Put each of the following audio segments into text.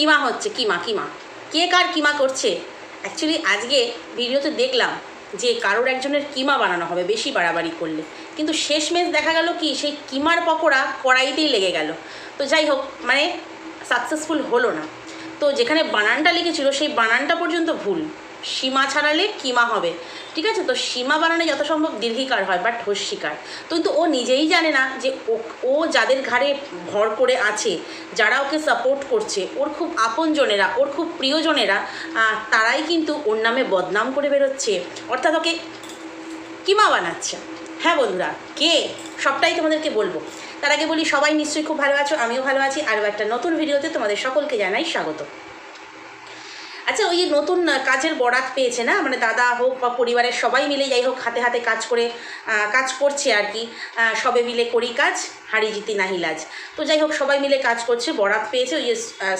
কিমা হচ্ছে, কিমা কিমা। কে কার কিমা করছে? অ্যাকচুয়ালি আজকে ভিডিওতে দেখলাম যে কারোর একজনের কিমা বানানো হবে, বেশি বাড়াবাড়ি করলে। কিন্তু শেষমেশ দেখা গেল কি, সেই কিমার পকোড়া কড়াইতেই লেগে গেল। তো যাই হোক মানে সাকসেসফুল হলো না। তো যেখানে বানানটা লিখেছিল, সেই বানানটা পর্যন্ত ভুল। সীমা ছাড়ালে কিমা হবে। ঠিক আছে? তো সীমা বানানো যত সম্ভব দীর্ঘিকার হয় বাট হস্যিকার তো কিন্তু ও নিজেই জানে না যে ও ও যাদের ঘাড়ে ভর করে আছে, যারা ওকে সাপোর্ট করছে, ওর খুব আপনজনেরা, ওর খুব প্রিয়জনেরা তারাই কিন্তু ওর নামে বদনাম করে বেরোচ্ছে। অর্থাৎ ওকে কিমা বানাচ্ছে। হ্যাঁ বন্ধুরা, কে? সবটাই তোমাদেরকে বলব। তার আগে বলি, সবাই নিশ্চয়ই খুব ভালো আছো, আমিও ভালো আছি। আরও একটা নতুন ভিডিওতে তোমাদের সকলকে জানাই স্বাগত। আচ্ছা ওই নতুন কাজের বরাত পেয়েছে না? মানে দাদা হোক বা পরিবারের সবাই মিলে যাই হোক, হাতে হাতে কাজ করে কাজ করছে আর কি। সবে মিলে করি কাজ হাড়ি জিতি নাহি লাজ। তো যাই হোক, সবাই মিলে কাজ করছে, বরাত পেয়েছে ওই যে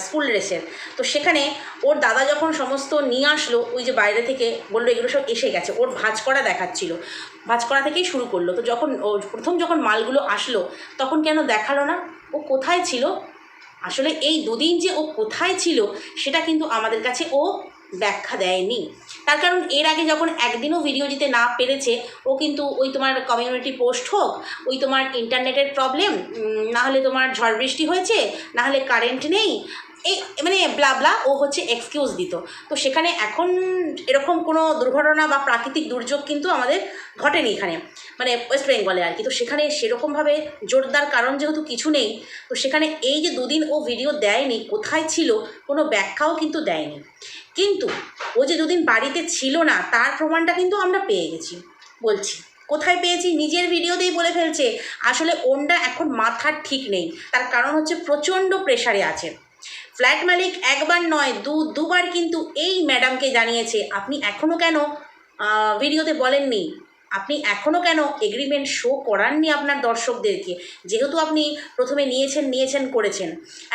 স্কুল ড্রেসের। তো সেখানে ওর দাদা যখন সমস্ত নিয়ে আসলো, ওই যে বাইরে থেকে বলল, এগুলো সব এসে গেছে। ওর ভাঁজ করা দেখাচ্ছিল। ভাঁজ করা থেকেই শুরু করল। তো যখন প্রথম যখন মালগুলো আসলো, তখন কেন দেখাল না? ও কোথায় ছিল? আসলে এই দুদিন যে ও কোথায় ছিল, সেটা কিন্তু আমাদের কাছে ও ব্যাখ্যা দেয়নি। তার কারণ এর আগে যখন একদিনও ভিডিও দিতে না পেরেছে, ও কিন্তু ওই তোমার কমিউনিটি পোস্ট হোক, ওই তোমার ইন্টারনেটের প্রবলেম না হলে তোমার ঝড় বৃষ্টি হয়েছে, না হলে কারেন্ট নেই এই মানে ব্লা ব্লা ও হচ্ছে এক্সকিউজ দিত। তো সেখানে এখন এরকম কোনো দুর্ঘটনা বা প্রাকৃতিক দুর্যোগ কিন্তু আমাদের ঘটেনি এখানে। মানে ওয়েস্ট বেঙ্গলে আর কি। তো সেখানে সেরকমভাবে জোরদার কারণ যেহেতু কিছু নেই, তো সেখানে এই যে দুদিন ও ভিডিও দেয়নি, কোথায় ছিল, কোনো ব্যাখ্যাও কিন্তু দেয়নি। কিন্তু ও যে দুদিন বাড়িতে ছিল না, তার প্রমাণটা কিন্তু আমরা পেয়ে গেছি। বলছি, কোথায় পেয়েছি? নিজের ভিডিওতেই বলে ফেলছে। আসলে ওনটা এখন মাথার ঠিক নেই। তার কারণ হচ্ছে প্রচণ্ড প্রেশারে আছে। ফ্ল্যাট মালিক একবার নয়, দু, দুবার কিন্তু এই ম্যাডামকে জানিয়েছে। আপনি এখনও কেন ভিডিওতে বলেননি। আপনি এখনও কেন এগ্রিমেন্ট শো করাননি আপনার দর্শকদেরকে? যেহেতু আপনি প্রথমে নিয়েছেন নিয়েছেন, করেছেন।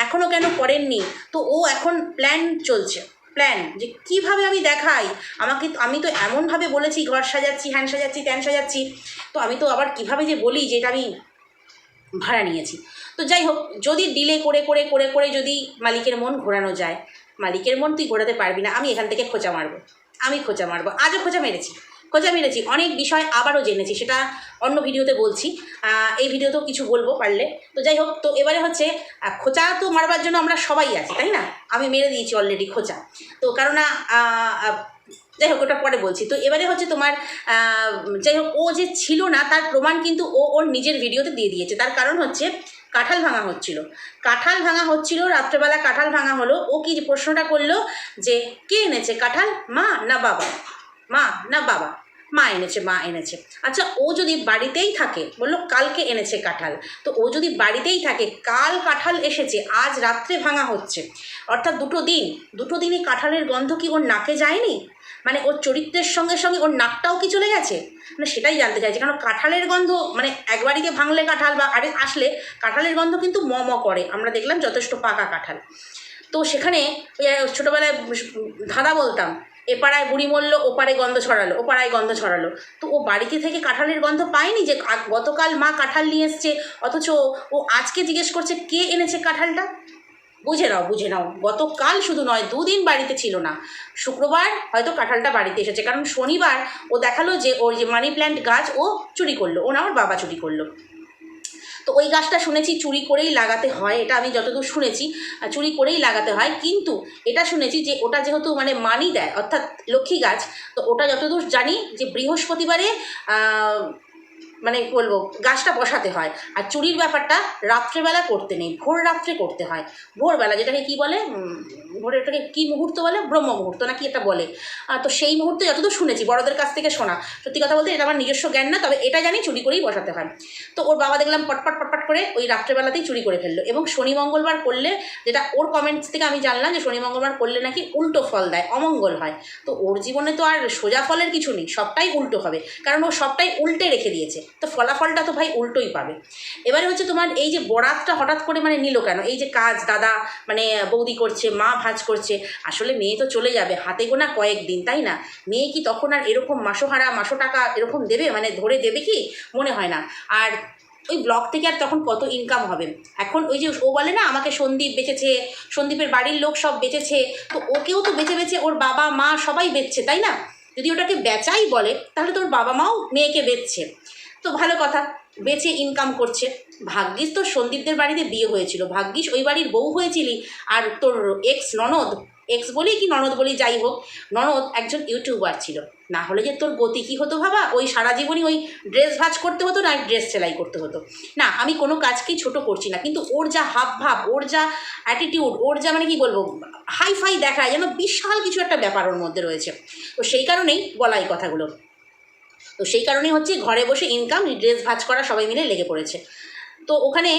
এখনও কেন করেননি? তো ও এখন প্ল্যান চলছে। প্ল্যান যে কীভাবে আমি দেখাই? আমাকে আমি তো এমনভাবে বলেছি, ঘর সাজাচ্ছি, হ্যান সাজাচ্ছি, ত্যান সাজাচ্ছি। তো আমি তো আবার কীভাবে যে বলি যে এটা আমি ভাড়া নিয়েছি। তো যাই হোক যদি ডিলে করে করে করে করে যদি মালিকের মন ঘোরানো যায় মালিকের মন তুই ঘোরাতে পারবি না আমি এখান থেকে খোঁচা মারবো আমি খোঁচা মারবো আজও খোঁচা মেরেছি খোঁচা মেরেছি অনেক বিষয় আবারও জেনেছি সেটা অন্য ভিডিওতে বলছি এই ভিডিওতেও কিছু বলব পারলে তো যাই হোক তো এবারে হচ্ছে খোঁচা তো মারবার জন্য আমরা সবাই আছি তাই না? আমি মেরে দিয়েছি অলরেডি খোঁচা তো আহ, যাই হোক, ওটা পরে বলছি। তো এবারে হচ্ছে তোমার যাই হোক, ও যে ছিল না, তার প্রমাণ কিন্তু ও ওর নিজের ভিডিওতে দিয়ে দিয়েছে। তার কারণ হচ্ছে কাঁঠাল ভাঙা হচ্ছিল। কাঁঠাল ভাঙা হচ্ছিল, রাত্রেবেলা কাঁঠাল ভাঙা হলো। ও কি প্রশ্নটা করল যে, কে এনেছে, কাঁঠাল? মা না বাবা? মা না বাবা? মা এনেছে মা এনেছে। আচ্ছা ও যদি বাড়িতেই থাকে, বলল কালকে এনেছে কাঁঠাল। তো ও যদি বাড়িতেই থাকে, কাল কাঁঠাল এসেছে, আজ রাত্রে ভাঙা হচ্ছে। অর্থাৎ দুটো দিন, দুটো দিনই কাঁঠালের গন্ধ কি ওর নাকে যায়নি? মানে ওর চরিত্রের সঙ্গে সঙ্গে ওর নাকটাও কি চলে গেছে? মানে সেটাই জানতে চাইছি। কারণ কাঁঠালের গন্ধ মানে একবারিতে ভাঙলে কাঁঠাল বা আরে আসলে কাঁঠালের গন্ধ কিন্তু ম ম করে। আমরা দেখলাম যথেষ্ট পাকা কাঁঠাল। তো সেখানে ওই ছোটোবেলায় ধাঁধা বলতাম, এপাড়ায় বুড়ি মরল ওপারে গন্ধ ছড়ালো, ওপাড়ায় গন্ধ ছড়ালো। তো ও বাড়িতে থেকে কাঁঠালের গন্ধ পায়নি যে গতকাল মা কাঁঠাল নিয়ে এসছে। অথচ ও আজকে জিজ্ঞেস করছে, কে এনেছে কাঁঠালটা? বুঝে নাও বুঝে নাও। গতকাল শুধু নয়, দুদিন বাড়িতে ছিল না। শুক্রবার হয়তো কাঁঠালটা বাড়িতে এসেছে, কারণ শনিবার ও দেখাল যে ওর যে মানি প্ল্যান্ট গাছ, ও চুরি করল, ও না আমার বাবা চুরি করল। তো ওই গাছটা শুনেছি চুরি করেই লাগাতে হয়, এটা আমি যতদূর শুনেছি চুরি করেই লাগাতে হয়। কিন্তু এটা শুনেছি যে ওটা যেহেতু মানে মানি দেয়, অর্থাৎ লক্ষ্মী গাছ, তো ওটা যতদূর জানি যে বৃহস্পতিবারে মানে বলব গাছটা বসাতে হয়। আর চুরির ব্যাপারটা রাত্রেবেলা করতে নেই ভোর রাত্রে করতে হয়। ভোরবেলা যেটাকে কি বলে উম, ভোরেরটাকে কী মুহূর্ত বলে? ব্রহ্ম মুহূর্ত নাকি এটা বলে? তো সেই মুহূর্তে যতদূর শুনেছি বড়দের কাছ থেকে শোনা সত্যি কথা বলতে এটা আমার নিজস্ব জ্ঞান না তবে এটা জানি চুরি করেই বসাতে হয়। তো ওর বাবা দেখলাম পটপট পটপট করে ওই রাত্রেবেলাতেই চুরি করে ফেলল এবং শনি মঙ্গলবার করলে যেটা ওর কমেন্টস থেকে আমি জানলাম যে শনি মঙ্গলবার করলে নাকি উল্টো ফল দেয় অমঙ্গল হয়। তো ওর জীবনে তো আর সোজা ফলের কিছু নেই সবটাই উল্টো হবে। কারণ ও সবটাই উল্টে রেখে দিয়েছে। তো ফলাফলটা তো ভাই উল্টোই পাবে। এবারে হচ্ছে তোমার এই যে বরাতটা হঠাৎ করে মানে নিল কেন? এই যে কাজ, দাদা মানে বৌদি করছে, মা ভাজ করছে, আসলে মেয়ে তো চলে যাবে হাতে গোনা কয়েকদিন তাই না? মেয়ে কি তখন আর এরকম মাসোহারা মাসো টাকা এরকম দেবে? মানে ধরে দেবে কি? মনে হয় না। আর ওই ব্লগ থেকে আর তখন কত ইনকাম হবে? এখন ওই যে ও বলে না, আমাকে সন্দীপ বেঁচেছে, সন্দীপের বাড়ির লোক সব বেঁচেছে, তো ওকেও তো বেঁচে বেচে ওর বাবা, মা সবাই বেচছে, তাই না? যদি ওটাকে বেচাই বলে, তাহলে তোর বাবা মাও মেয়েকে বেচছে। তো ভালো কথা। বেচে ইনকাম করছে। ভাগ্যিস তোর সন্দীপদের বাড়িতে বিয়ে হয়েছিল। ভাগ্যিস ওই বাড়ির বউ হয়েছিলি আর তোর এক্স ননদ। এক্স বলি কি ননদ বলি যাই হোক, ননদ একজন ইউটিউবার ছিল। না হলে যে তোর গতি কী হতো ভাবা? ওই সারা জীবনই ওই ড্রেস ভাজ করতে হতো, না ড্রেস সেলাই করতে হতো। না, আমি কোনো কাজকেই ছোট করছি না, কিন্তু ওর যা হাব ভাব ওর যা অ্যাটিটিউড ওর যা মানে কি বলব হাই ফাই দেখায় যেন বিশাল কিছু একটা ব্যাপার ওর মধ্যে রয়েছে। তো সেই কারণেই বলা এই কথাগুলো। তো সেই কারণেই হচ্ছে ঘরে বসে ইনকাম ড্রেস ভাজ করা সবাই মিলে লেগে পড়েছে। তো ওখানে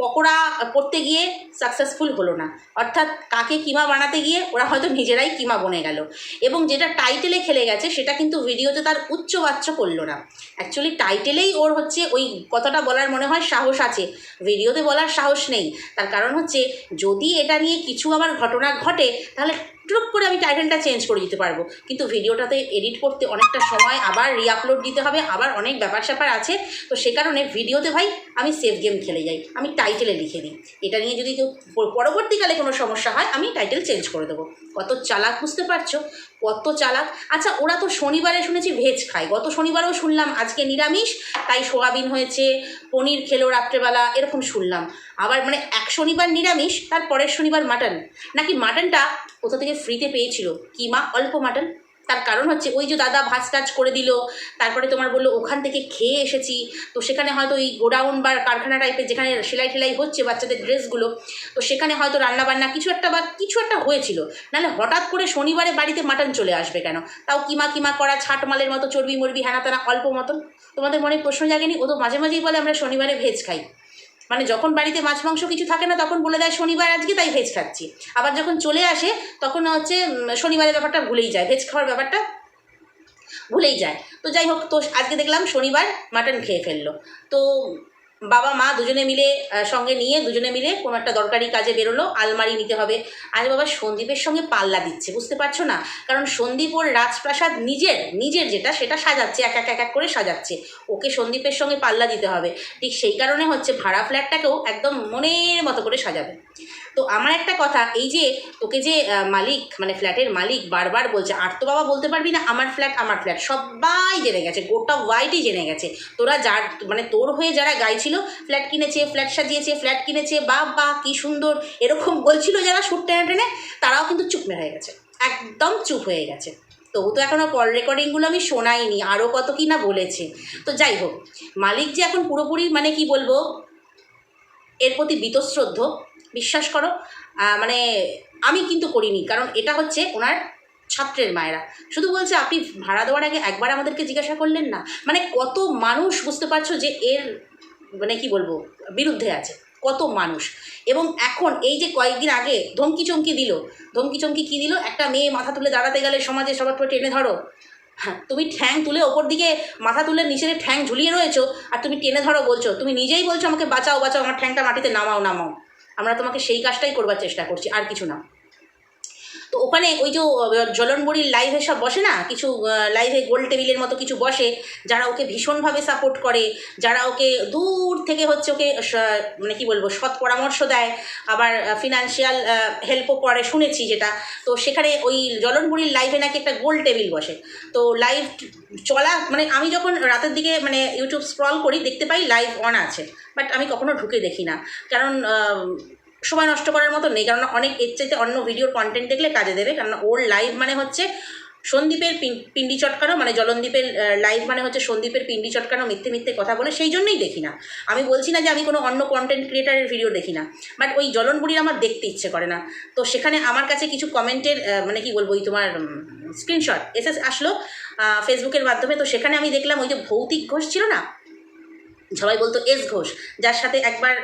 পকোড়া করতে গিয়ে সাকসেসফুল হলো না। অর্থাৎ কাকে কিমা বানাতে গিয়ে ওরা হয়তো নিজেরাই কিমা বনে গেল। এবং যেটা টাইটেলে খেলে গেছে, সেটা কিন্তু ভিডিওতে তার উচ্চবাচ্য করল না। অ্যাকচুয়ালি টাইটেলেই ওর হচ্ছে ওই কথাটা বলার মনে হয় সাহস আছে। ভিডিওতে বলার সাহস নেই। তার কারণ হচ্ছে, যদি এটা নিয়ে কিছু আবার ঘটনা ঘটে, তাহলে টুক করে আমি টাইটেলটা চেঞ্জ করে দিতে পারব। কিন্তু ভিডিওটাতে এডিট করতে অনেকটা সময়, আবার রিআপলোড দিতে হবে, আবার অনেক ব্যাপার স্যাপার আছে। তো সে কারণে ভিডিওতে ভাই আমি সেফ গেম খেলে যাই, আমি টাইটেলে লিখে দিই। এটা নিয়ে যদি কেউ পরবর্তীকালে কোনো সমস্যা হয়, আমি টাইটেল চেঞ্জ করে দেবো। কত চালাক বুঝতে পারছ? কত চালাক। আচ্ছা ওরা তো শনিবারে শুনেছি ভেজ খায়। গত শনিবারেও শুনলাম, আজকে নিরামিষ, তাই সোয়াবিন হয়েছে, পনির খেলো রাত্রেবেলা, এরকম শুনলাম। আবার মানে এক শনিবার নিরামিষ তার পরের শনিবার মাটন। নাকি মাটনটা কোথা থেকে ফ্রিতে পেয়েছিল? কিমা অল্প মাটন? তার কারণ হচ্ছে ওই যে দাদা ভাজ টাজ করে দিল, তারপরে তোমার বলল, ওখান থেকে খেয়ে এসেছি। তো সেখানে হয়তো ওই গোডাউন বা কারখানা টাইপের যেখানে সেলাই টেলাই হচ্ছে বাচ্চাদের ড্রেসগুলো তো সেখানে হয়তো রান্নাবান্না কিছু একটা বা কিছু একটা হয়েছিল। নাহলে হঠাৎ করে শনিবারে বাড়িতে মাটন চলে আসবে কেন? তাও কিমা কিমা করা, ছাট মালের মতো চর্বি মরবি, হ্যানা তানা অল্প মতন। তোমাদের মনে প্রশ্ন জাগেনি? ও তো মাঝে মাঝেই বলে, আমরা শনিবারে ভেজ খাই। মানে যখন বাড়িতে মাছ, মাংস কিছু থাকে না, তখন বলে দেয় শনিবার আজকে, তাই ভেজ খাচ্ছি। আবার যখন চলে আসে, তখন হচ্ছে শনিবারের ব্যাপারটা ভুলেই যায় ভেজ খাওয়ার ব্যাপারটা ভুলেই যায়। তো যাই হোক, তো আজকে দেখলাম শনিবার মাটন খেয়ে ফেলল। তো বাবা মা দুজনে মিলে সঙ্গে নিয়ে দুজনে মিলে কোনো একটা দরকারি কাজে বেরোলো, আলমারি নিতে হবে। আজ বাবা, সন্দীপের সঙ্গে পাল্লা দিচ্ছে, বুঝতে পারছ না? কারণ সন্দীপ ওর রাজপ্রাসাদ নিজের নিজের যেটা সেটা সাজাচ্ছে, এক এক এক এক করে সাজাচ্ছে। ওকে সন্দীপের সঙ্গে পাল্লা দিতে হবে। ঠিক সেই কারণে হচ্ছে ভাড়া ফ্ল্যাটটাকেও একদম মনের মতো করে সাজাবে। তো আমার একটা কথা, এই যে তোকে যে মালিক মানে ফ্ল্যাটের মালিক বারবার বলছে, আর তো বাবা বলতে পারবি না, আমার ফ্ল্যাট আমার ফ্ল্যাট। সবাই জেনে গেছে, গোটা ওয়াইডই জেনে গেছে। তোরা যার মানে তোর হয়ে যারা গাইছিল ফ্ল্যাট কিনেছে ফ্ল্যাট সাজিয়েছে ফ্ল্যাট কিনেছে বা বা কি সুন্দর। এরকম বলছিল যারা সুট টেনে টেনে তারাও কিন্তু চুপ হয়ে গেছে, একদম চুপ হয়ে গেছে। তবু তো এখনও কল রেকর্ডিংগুলো আমি শোনাইনি আরও কত কি না বলেছে। তো যাই হোক, মালিক যে এখন পুরোপুরি মানে কি বলব, এর প্রতি বীতশ্রদ্ধ, বিশ্বাস করো মানে আমি কিন্তু করিনি, কারণ এটা হচ্ছে ওনার ছাত্রের মায়েরা। শুধু বলছে, আপনি ভাড়া দেওয়ার আগে একবার আমাদেরকে জিজ্ঞাসা করলেন না? মানে কত মানুষ বুঝতে পারছ যে এর মানে কি বলব, বিরুদ্ধে আছে। কত মানুষ। এবং এখন এই যে কয়েকদিন আগে ধমকি চমকি দিল। ধমকি চমকি কী দিল? একটা মেয়ে মাথা তুলে দাঁড়াতে গেলে সমাজে সবার করে টেনে ধরো। হ্যাঁ তুমি ঠ্যাং তুলে ওপর দিকে মাথা তুলে নিচের ঠ্যাং ঝুলিয়ে রয়েছো আর তুমি টেনে ধরো বলছো। তুমি নিজেই বলছো আমাকে বাঁচাও বাঁচাও, আমার ঠ্যাংটা মাটিতে নামাও নামাও। আমরা তোমাকে সেই কাজটাই করবার চেষ্টা করছি, আর কিছু না। তো ওখানে ওই যে জলনবড়ির লাইভে সব বসে না? কিছু লাইভে গোল টেবিলের মতো কিছু বসে, যারা ওকে ভীষণভাবে সাপোর্ট করে, যারা ওকে দূর থেকে হচ্ছে ওকে মানে কি বলব, সৎ পরামর্শ দেয়। আবার ফিনান্সিয়াল হেল্পও করে, শুনেছি যেটা। তো সেখানে ওই জলনবুড়ির লাইভে নাকি একটা গোল টেবিল বসে। তো লাইভ চলা মানে আমি যখন রাতের দিকে মানে ইউটিউব স্ক্রল করি, দেখতে পাই লাইভ অন আছে। বাট আমি কখনো ঢুকে দেখি না। কারণ সময় নষ্ট করার মতো নেই, কারণ অনেক এর চাইতে অন্য ভিডিওর কন্টেন্ট দেখলে কাজে দেবে, কারণ ওর লাইভ মানে হচ্ছে সন্দীপের পিন- পিন্ডি চটকানো মানে জলনদীপের লাইভ মানে হচ্ছে সন্দীপের পিন্ডি চটকানো, মিথ্যে মিথ্যে কথা বলে, সেই জন্যই দেখি না। আমি বলছি না যে আমি কোনো অন্য কন্টেন্ট ক্রিয়েটারের ভিডিও দেখি না বাট ওই জলনবুড়ির আমার দেখতে ইচ্ছে করে না। তো সেখানে আমার কাছে কিছু কমেন্টের মানে কি বলব, ওই তোমার স্ক্রিনশট এসে আসলো ফেসবুকের মাধ্যমে, তো সেখানে আমি দেখলাম ওই যে ভৌতিক ঘোষ ছিল না? সবাই বলতো, এস ঘোষ। যার সাথে একবার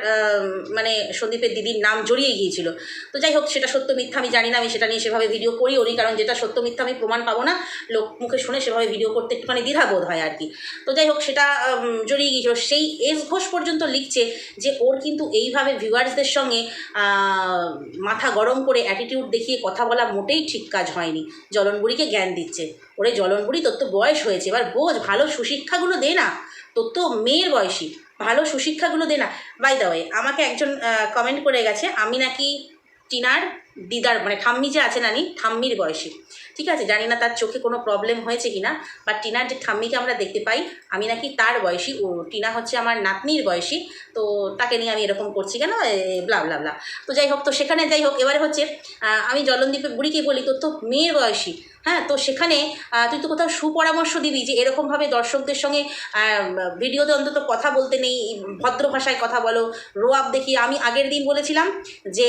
মানে সন্দীপের দিদির নাম জড়িয়ে গিয়েছিল। তো যাই হোক, সেটা সত্য মিথ্যা আমি জানি না, আমি সেটা নিয়ে সেভাবে ভিডিও করিও নি, কারণ যেটা সত্য মিথ্যা আমি প্রমাণ পাবো না। লোক মুখে শুনে সেভাবে ভিডিও করতে একটুখানি দ্বিধাবোধ হয় আর কি। তো যাই হোক, সেটা জড়িয়ে গিয়েছিল। সেই এস ঘোষ পর্যন্ত লিখছে যে, ওর কিন্তু এইভাবে ভিউয়ার্সদের সঙ্গে মাথা গরম করে অ্যাটিটিউড দেখিয়ে কথা বলা মোটেই ঠিক কাজ হয়নি। জলনবুড়িকে জ্ঞান দিচ্ছে। ওরে জলনবুড়ি তোর তো বয়স হয়েছে। এবার বোঝ, ভালো সুশিক্ষাগুলো দে না। তোর তো মেয়ের বয়সী, ভালো সুশিক্ষাগুলো দে না। বাই দা ওয়ে আমাকে একজন কমেন্ট করে গেছে, আমি নাকি টিনার দিদার মানে ঠাম্মি যে আছে নানি, ঠাম্মির বয়সী। ঠিক আছে? জানি না তার চোখে কোনো প্রবলেম হয়েছে কি না বা টিনার যে ঠাম্মিকে আমরা দেখতে পাই, আমি নাকি তার বয়সী, ও টিনা হচ্ছে আমার নাতনির বয়সী, তো তাকে নিয়ে আমি এরকম করছি কেন? ব্লা ব্লা ব্লা তো যাই হোক, তো সেখানে যাই হোক, এবারে হচ্ছে আমি জলনদীপে বুড়িকে বলি, তোর তো মেয়ের বয়সী। হ্যাঁ তো সেখানে তুই তো কোথাও সুপরামর্শ দিবি যে এরকমভাবে দর্শকদের সঙ্গে ভিডিওতে অন্তত কথা বলতে নেই, ভদ্র ভাষায় কথা বলো, রোয়াব দেখি, আমি আগের দিন বলেছিলাম যে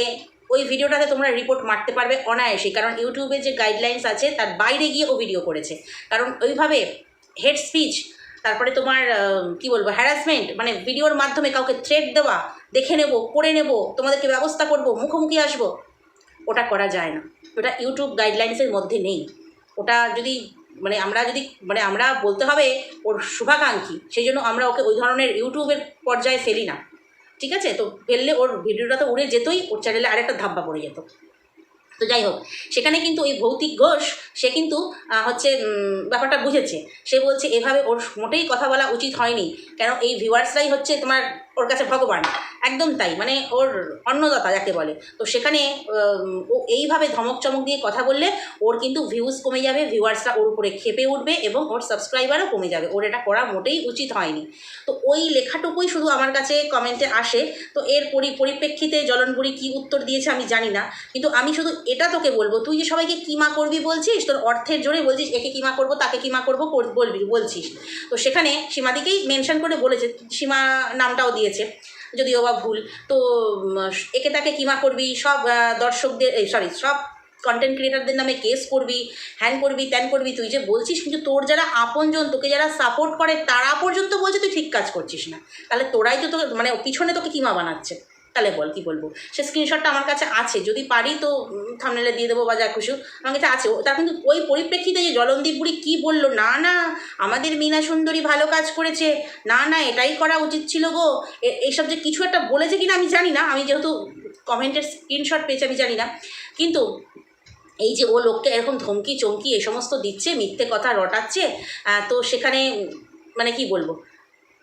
ওই ভিডিওটাতে তোমরা রিপোর্ট মারতে পারবে অনায়াসে কারণ ইউটিউবে যে গাইডলাইন্স আছে, তার বাইরে গিয়ে ও ভিডিও করেছে। কারণ ওইভাবে হেড স্পিচ তারপরে তোমার কি বলব হ্যারাসমেন্ট মানে ভিডিওর মাধ্যমে কাউকে থ্রেট দেওয়া, দেখে নেব, করে নেব, তোমাদেরকে ব্যবস্থা করব, মুখোমুখি আসব, ওটা করা যায় না। ওটা ইউটিউব গাইডলাইন্সের মধ্যে নেই। ওটা যদি মানে আমরা যদি মানে আমরা বলতে হবে ওর শুভাকাঙ্ক্ষী, সেই জন্য আমরা ওকে ওই ধরনের ইউটিউবের পর্যায়ে ফেলি না। ঠিক আছে? তো ফেললে ওর ভিডিওটা তো উড়ে যেতই, ওর চ্যানেলে আরেকটা ধাব্বা পড়ে যেত। তো যাই হোক, সেখানে কিন্তু ওই ভৌতিক ঘোষ, সে কিন্তু হচ্ছে ব্যাপারটা বুঝেছে। সে বলছে, এভাবে ওর মোটেই কথা বলা উচিত হয়নি। কেন এই ভিউয়ার্সরাই হচ্ছে তোমার, ওর কাছে ভগবান। একদম তাই মানে ওর অন্নদাতা যাকে বলে। তো সেখানে ও এইভাবে ধমক চমক দিয়ে কথা বললে ওর কিন্তু ভিউজ কমে যাবে ভিউয়ার্সরা ওর উপরে খেপে উঠবে এবং ওর সাবস্ক্রাইবারও কমে যাবে। ওর এটা করা মোটেই উচিত হয়নি। তো ওই লেখাটুকুই শুধু আমার কাছে কমেন্টে আসে। তো এর পরি, পরিপ্রেক্ষিতে জলনবুড়ি কী উত্তর দিয়েছে আমি জানি না। কিন্তু আমি শুধু এটা তোকে বলব, তুই যে সবাইকে কিমা করবি বলছিস, তোর অর্থের জোরে বলছিস, একে কিমা করব, তাকে কিমা করব কর- বলবি, বলছিস। তো সেখানে সীমাদিকেই মেনশন করে বলেছে, সীমা নামটাও দিয়েছে। যদিও বা ভুল, তো একে তাকে কিমা করবি? সব দর্শকদের সরি সব কন্টেন্ট ক্রিয়েটারদের নামে কেস করবি হ্যান করবি ত্যান করবি, তুই যে বলছিস, কিন্তু তোর যারা আপনজন, তোকে যারা সাপোর্ট করে, তারা পর্যন্ত বলছে তুই ঠিক কাজ করছিস না। তাহলে তোরাই তো তোকে মানে পিছনে তোকে কিমা বানাচ্ছে? তাহলে বল, কি বলব? সে স্ক্রিনশটটা আমার কাছে আছে, যদি পারি তো থামনেলে দিয়ে দেবো বা যা খুশি আমার কাছে আছে। তার কিন্তু ওই পরিপ্রেক্ষিতে যে জলন্দীপ বুড়ি কী বলল, না না, আমাদের মীনা সুন্দরী ভালো কাজ করেছে। না না, এটাই করা উচিত ছিল গো। এইসব যে কিছু একটা বলেছে কিনা আমি জানি না। আমি যেহেতু কমেন্টের স্ক্রিনশট পেয়েছি, আমি জানি না। কিন্তু এই যে ও লোককে এরকম ধমকি চমকি এ সমস্ত দিচ্ছে, মিথ্যে কথা রটাচ্ছে তো সেখানে মানে কি বলব?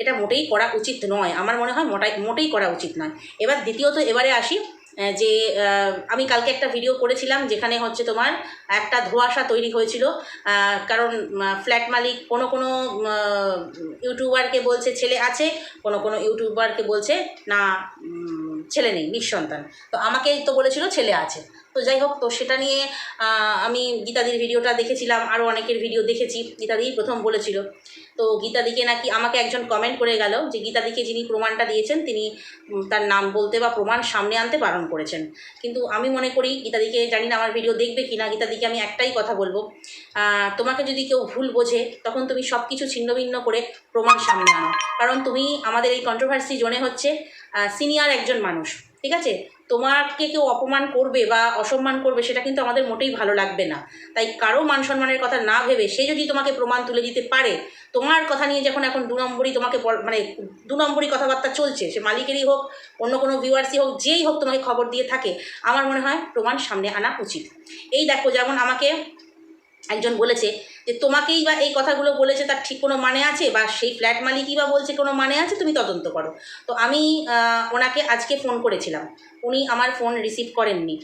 এটা মোটেই করা উচিত নয়। আমার মনে হয় মোটাই, মোটেই করা উচিত নয়। এবার দ্বিতীয়ত এবারে আসি যে আমি কালকে একটা ভিডিও করেছিলাম যেখানে হচ্ছে তোমার একটা ধোঁয়াশা তৈরি হয়েছিল। কারণ ফ্ল্যাট মালিক কোনো কোনো ইউটিউবারকে বলছে ছেলে আছে, কোনো কোনো ইউটিউবারকে বলছে না ছেলে নেই, নিঃসন্তান। তো আমাকে তো বলেছিল ছেলে আছে। তো যাই হোক, তো সেটা নিয়ে আমি গীতাদির ভিডিওটা দেখেছিলাম আরও অনেকের ভিডিও দেখেছি গীতাদিই প্রথম বলেছিল। তো গীতাদিকে নাকি আমাকে একজন কমেন্ট করে গেল যে গীতাদিকে যিনি প্রমাণটা দিয়েছেন, তিনি তার নাম বলতে বা প্রমাণ সামনে আনতে বারণ করেছেন। কিন্তু আমি মনে করি গীতাদিকে, জানি না আমার ভিডিও দেখবে কি না গীতাদিকে আমি একটাই কথা বলব তোমাকে যদি কেউ ভুল বোঝে, তখন তুমি সব কিছু ছিন্নভিন্ন করে প্রমাণ সামনে আনো। কারণ তুমি আমাদের এই কন্ট্রোভার্সি জোনে হচ্ছে সিনিয়র একজন মানুষ, ঠিক আছে? তোমাকে কেউ অপমান করবে বা অসম্মান করবে, সেটা কিন্তু আমাদের মোটেই ভালো লাগবে না। তাই কারও মান সম্মানের কথা না ভেবে সে যদি তোমাকে প্রমাণ তুলে দিতে পারে, তোমার কথা নিয়ে যখন এখন দু নম্বরই তোমাকে মানে দু নম্বরই কথাবার্তা চলছে, সে মালিকেরই হোক, অন্য কোনো ভিউয়ার্সই হোক, যেই হোক তোমাকে খবর দিয়ে থাকে, আমার মনে হয় প্রমাণ সামনে আনা উচিত। এই দেখো, যেমন আমাকে একজন বলেছে যে তোমাকেই বা এই কথাগুলো বলেছে তার ঠিক কোনো মানে আছে? বা সেই ফ্ল্যাট মালিকই বা বলছে কোনো মানে আছে? তুমি তদন্ত করো। তো আমি ওনাকে আজকে ফোন করেছিলাম। উনি আমার ফোন রিসিভ করেননি।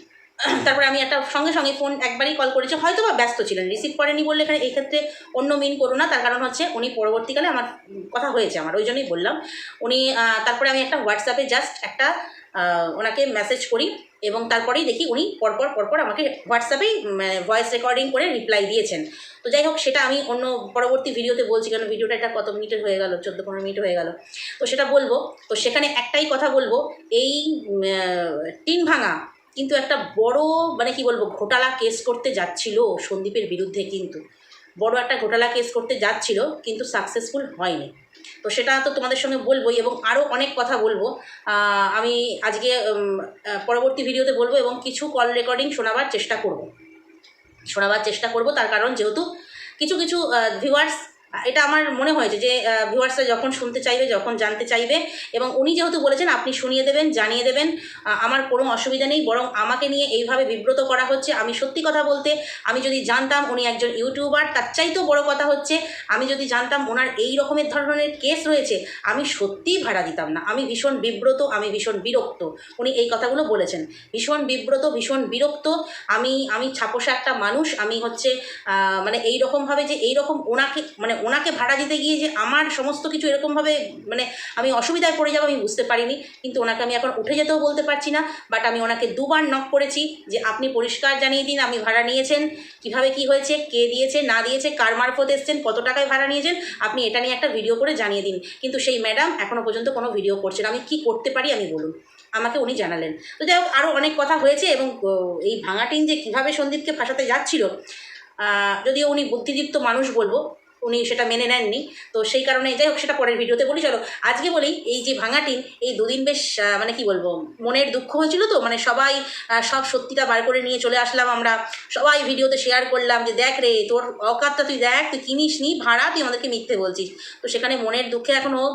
তারপরে আমি একটা সঙ্গে সঙ্গে ফোন একবারই কল করেছি। হয়তো বা ব্যস্ত ছিলেন। রিসিভ করেনি বললে এখানে এই ক্ষেত্রে অন্য মিন করো না। তার কারণ হচ্ছে উনি পরবর্তীকালে আমার কথা হয়েছে আমার। ওই জন্যই বললাম। উনি তারপরে আমি একটা হোয়াটসঅ্যাপে জাস্ট একটা ওনাকে মেসেজ করি এবং তারপরেই দেখি উনি পরপর পরপর আমাকে হোয়াটসঅ্যাপেই ভয়েস রেকর্ডিং করে রিপ্লাই দিয়েছেন। তো যাই হোক, সেটা আমি অন্য পরবর্তী ভিডিওতে বলছি কারণ ভিডিওটা এটা কত মিনিটের হয়ে গেল, চোদ্দ, পনেরো মিনিট হয়ে গেল। তো সেটা বলব, তো সেখানে একটাই কথা বলব, এই টিন ভাঙা কিন্তু একটা বড় মানে কি বলব, ঘোটালা কেস করতে যাচ্ছিল সন্দীপের বিরুদ্ধে কিন্তু। বড় একটা ঘোটালা কেস করতে যাচ্ছিল কিন্তু সাকসেসফুল হয়নি। তো সেটা তো তোমাদের সঙ্গে বলবোই এবং আরও অনেক কথা বলব। আমি আজকে পরবর্তী ভিডিওতে বলব এবং কিছু কল রেকর্ডিং শোনাবার চেষ্টা করব। শোনাবার চেষ্টা করব, তার কারণ যেহেতু কিছু কিছু ভিউয়ার্স এটা আমার মনে হয়েছে যে ভিউয়ার্সরা যখন শুনতে চাইবে, যখন জানতে চাইবে, এবং উনি যেহেতু বলেছেন, আপনি শুনিয়ে দেবেন, জানিয়ে দেবেন আমার কোনো অসুবিধা নেই, বরং আমাকে নিয়ে এইভাবে বিব্রত করা হচ্ছে। আমি সত্যি কথা বলতে, আমি যদি জানতাম উনি একজন ইউটিউবার, তার চাইতেও বড় কথা হচ্ছে, আমি যদি জানতাম ওনার এই রকমের ধরনের কেস রয়েছে, আমি সত্যিই ভাড়া দিতাম না। আমি ভীষণ বিব্রত, আমি ভীষণ বিরক্ত। উনি এই কথাগুলো বলেছেন। ভীষণ বিব্রত, ভীষণ বিরক্ত। আমি আমি ছাপোষা একটা মানুষ, আমি হচ্ছে মানে এই রকমভাবে যে এই রকম ওনাকে মানে ওনাকে ভাড়া দিতে গিয়ে যে আমার সমস্ত কিছু এরকমভাবে মানে আমি অসুবিধায় পড়ে যাব আমি বুঝতে পারিনি। কিন্তু ওনাকে আমি এখন উঠে যেতেও বলতে পারছি না। বাট আমি ওনাকে দুবার নক করেছি যে আপনি পরিষ্কার জানিয়ে দিন, আপনি ভাড়া নিয়েছেন। কীভাবে কি হয়েছে, কে দিয়েছে, না দিয়েছে, কার মারফত এসছেন, কত টাকায় ভাড়া নিয়েছেন, আপনি এটা নিয়ে একটা ভিডিও করে জানিয়ে দিন। কিন্তু সেই ম্যাডাম এখনও পর্যন্ত কোনো ভিডিও করছেন। আমি কি করতে পারি আমি বলুন। আমাকে উনি জানালেন। তো যাই হোক আরও অনেক কথা হয়েছে এবং এই ভাঙাটিন যে কীভাবে সন্দীপকে ফাঁসাতে যাচ্ছিল যদিও উনি বুদ্ধিদীপ্ত মানুষ বলব উনি সেটা মেনে নেননি। তো সেই কারণে যাই হোক, সেটা পরের ভিডিওতে বলি। চলো, আজকে বলি এই যে ভাঙাটি, এই দুদিন বেশ মানে কি বলব, মনের দুঃখ হয়েছিল তো? মানে সবাই সব সত্যিটা বার করে নিয়ে চলে আসলাম আমরা। সবাই ভিডিওতে শেয়ার করলাম যে, দেখ রে, তোর অকাতটা তুই দেখ, তুই কিনিস নি ভাড়া, তুই আমাদেরকে মিথ্যে বলছিস। তো সেখানে মনের দুঃখে এখনও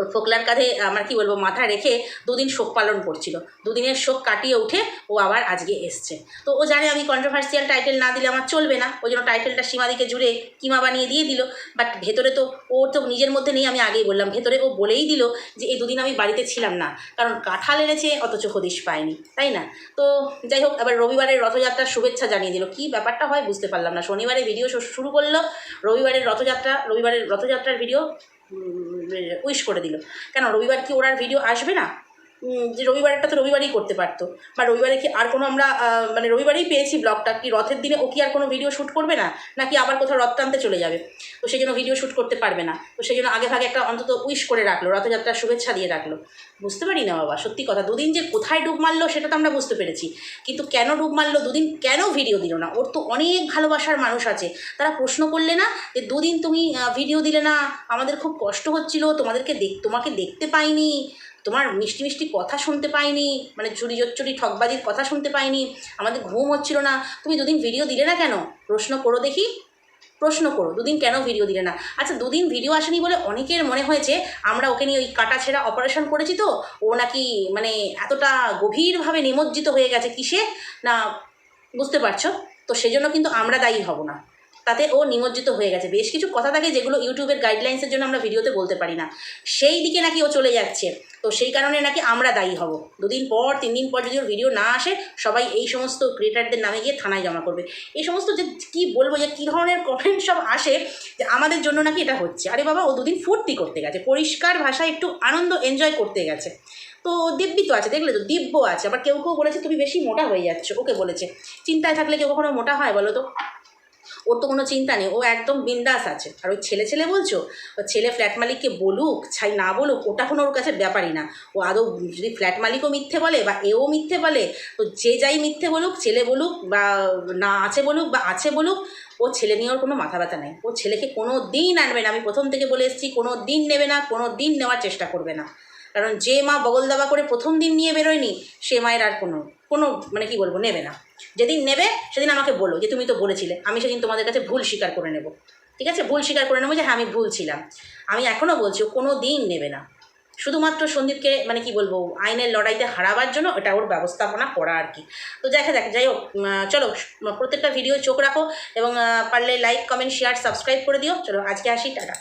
ওর ফোকলার কাঁধে, আমার কি বলব, মাথা রেখে দুদিন শোক পালন করছিল। দুদিনের শোক কাটিয়ে উঠে ও আবার আজকে এসছে। তো ও জানে আমি কন্ট্রোভার্সিয়াল টাইটেল না দিলে আমার চলবে না। ওই জন্য টাইটেলটা সীমাদিকে জুড়ে কিমা বানিয়ে দিয়ে দিল। বাট ভেতরে তো ওর তো নিজের মধ্যে নেই, আমি আগেই বললাম। ভেতরে ও বলেই দিল যে এই দুদিন আমি বাড়িতে ছিলাম না। কারণ কাঁঠাল এনেছে, অথচ হদিশ পায়নি। তাই না? তো যাই হোক, আবার রবিবারের রথযাত্রার শুভেচ্ছা জানিয়ে দিল। কি ব্যাপারটা হয় বুঝতে পারলাম না। শনিবারে ভিডিও শুরু করল। রবিবারের রথযাত্রা, রবিবারের রথযাত্রার ভিডিও উইশ করে দিল কেন রবিবার কি ওর আর ভিডিও আসবে না যে রবিবারটা তো রবিবারই করতে পারতো। বা রবিবারে কি আর কোনো আমরা মানে রবিবারেই পেয়েছি ব্লগটা। কি রথের দিনে ও কি আর কোনো ভিডিও শ্যুট করবে না? নাকি আবার কোথাও রথ টানতে চলে যাবে? তো সেই জন্য ভিডিও শ্যুট করতে পারবে না। তো সেই জন্য আগে ভাগে একটা অন্তত উইশ করে রাখল, রথযাত্রার শুভেচ্ছা দিয়ে রাখল। বুঝতে পারি না বাবা, সত্যি কথা। দুদিন যে কোথায় ডুব মারলো সেটা তো আমরা বুঝতে পেরেছি। কিন্তু কেন ডুব মারলো, দুদিন কেন ভিডিও দিল না? ওর তো অনেক ভালোবাসার মানুষ আছে। তারা প্রশ্ন করলে না যে দুদিন তুমি ভিডিও দিলে না, আমাদের খুব কষ্ট হচ্ছিল, তোমাদেরকে দেখ, তোমাকে দেখতে পাইনি। তোমার মিষ্টি মিষ্টি কথা শুনতে পাইনি মানে চুরি চচ্চুরি ঠকবাজির কথা শুনতে পাইনি, আমাদের ঘুম হচ্ছিল না, তুমি দুদিন ভিডিও দিলে না কেন? প্রশ্ন করো দেখি। প্রশ্ন করো, দুদিন কেন ভিডিও দিলে না? আচ্ছা দুদিন ভিডিও আসেনি বলে অনেকের মনে হয়েছে, আমরা ওকে নিয়ে ওই কাটা ছেঁড়া অপারেশন করেছি তো, ও নাকি মানে এতটা গভীরভাবে নিমজ্জিত হয়ে গেছে কিসে? না, বুঝতে পারছ? তো সেজন্য কিন্তু আমরা দায়ী হব না। তাতে ও নিমজ্জিত হয়ে গেছে। বেশ কিছু কথা থাকে যেগুলো ইউটিউবের গাইডলাইন্সের জন্য আমরা ভিডিওতে বলতে পারি না। সেই দিকে নাকি ও চলে যাচ্ছে। তো সেই কারণে নাকি আমরা দায়ী হব। দুদিন পর, তিন দিন পর যদি ওর ভিডিও না আসে, সবাই এই সমস্ত ক্রিয়েটারদের নামে গিয়ে থানায় জমা করবে। এই সমস্ত যে কী বলব যে, কী ধরনের কমেন্ট সব আসে, যে আমাদের জন্য নাকি এটা হচ্ছে। আরে বাবা, ও দুদিন ফুর্তি করতে গেছে। পরিষ্কার ভাষায় একটু আনন্দ এনজয় করতে গেছে। তো দিব্যি তো আছে, দেখলে তো? দিব্য আছে। আবার কেউ কেউ বলেছে, তুমি বেশি মোটা হয়ে যাচ্ছ। ওকে বলেছে। চিন্তায় থাকলে কেউ কখনো মোটা হয় বলো তো? ওর তো কোনো চিন্তা নেই, ও একদম বিন্দাস আছে। আর ওই ছেলে ছেলে বলছো? ছেলে ফ্ল্যাট মালিককে বলুক, ছাই না বলুক, ওটা কোনো ওর কাছে ব্যাপারই না। ও আদৌ যদি ফ্ল্যাট মালিকও মিথ্যে বলে বা এও মিথ্যে বলে, তো যে যাই মিথ্যে বলুক, ছেলে বলুক বা না আছে বলুক বা আছে বলুক, ও ছেলে নিয়ে ওর কোনো মাথা ব্যথা নেই। ও ছেলেকে কোনো দিন আনবে না, আমি প্রথম থেকে বলে এসেছি, কোনো দিন নেবে না, কোনো দিন নেওয়ার চেষ্টা করবে না। কারণ যে মা বগল দাবা করে প্রথম দিন নিয়ে বেরোয়নি, সে মায়ের আর কোনো কোনো মানে কি বলব, নেবে না। যেদিন নেবে, সেদিন আমাকে বলো যে, তুমি তো বলেছিলে, আমি সেদিন তোমাদের কাছে ভুল স্বীকার করে নেব। ঠিক আছে? ভুল স্বীকার করে নেব যে হ্যাঁ আমি ভুল ছিলাম। আমি এখনও বলছি কোনো দিন নেবে না। শুধুমাত্র সন্দীপকে মানে কি বলব, আইনের লড়াইতে হারাবার জন্য এটা ওর ব্যবস্থাপনা করা আর কি। তো দেখা যাক যাই হোক চলো, প্রত্যেকটা ভিডিও চোখ রাখো এবং পারলে লাইক কমেন্ট শেয়ার সাবস্ক্রাইব করে দিও। চলো, আজকে আসি, টাটা।